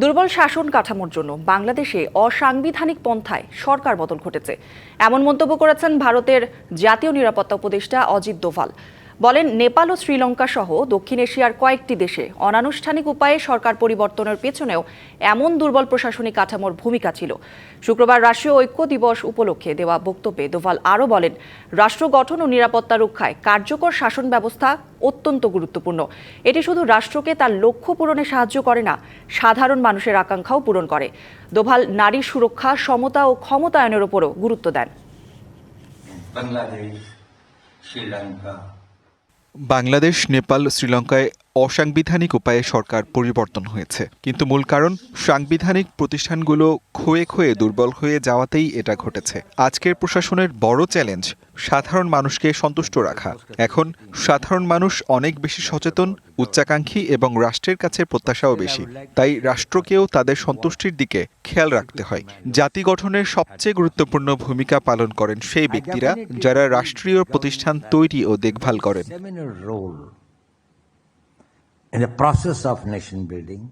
দুর্বল শাসন কাঠামোর জন্য বাংলাদেশে অসাংবিধানিক পন্থায় সরকার বদল ঘটেছে। এমন মন্তব্য করেছেন ভারতের জাতীয় নিরাপত্তা উপদেষ্টা অজিত দোভাল। বলেন নেপাল ও শ্রীলঙ্কা সহ দক্ষিণ এশিয়ার কয়েকটি দেশে অনানুষ্ঠানিক উপায়ে সরকার পরিবর্তনের পেছনেও এমন দুর্বল প্রশাসনিক কাঠামোর ভূমিকা ছিল। শুক্রবার রাষ্ট্রীয় ঐক্য দিবস উপলক্ষে দেওয়া বক্তব্যে দোভাল আরও বলেন রাষ্ট্র গঠন ও নিরাপত্তা রক্ষায় কার্যকর শাসন ব্যবস্থা অত্যন্ত গুরুত্বপূর্ণ। এটি শুধু রাষ্ট্রকে তার লক্ষ্য পূরণে সাহায্য করে না সাধারণ মানুষের আকাঙ্ক্ষাও পূরণ করে। দোভাল নারী সুরক্ষা সমতা ও ক্ষমতায়নের উপরও গুরুত্ব দেন। Sri Lanka, বাংলাদেশ নেপাল শ্রীলঙ্কায় অসাংবিধানিক উপায়ে সরকার পরিবর্তন হয়েছে। কিন্তু মূল কারণ, সাংবিধানিক প্রতিষ্ঠানগুলো ক্ষয়ে ক্ষয়ে দুর্বল হয়ে যাওয়াতেই এটা ঘটেছে। আজকের প্রশাসনের বড় চ্যালেঞ্জ, সাধারণ মানুষকে সন্তুষ্ট রাখা। এখন সাধারণ মানুষ অনেক বেশি সচেতন, উচ্চাকাঙ্ক্ষী এবং রাষ্ট্রের কাছে প্রত্যাশাও বেশি। তাই রাষ্ট্রকেও তাদের সন্তুষ্টির দিকে খেয়াল রাখতে হয়। জাতি গঠনের সবচেয়ে গুরুত্বপূর্ণ ভূমিকা পালন করেন সেই ব্যক্তিরা, যারা রাষ্ট্রীয় প্রতিষ্ঠান তৈরি ও দেখভাল করেন। In the process of nation building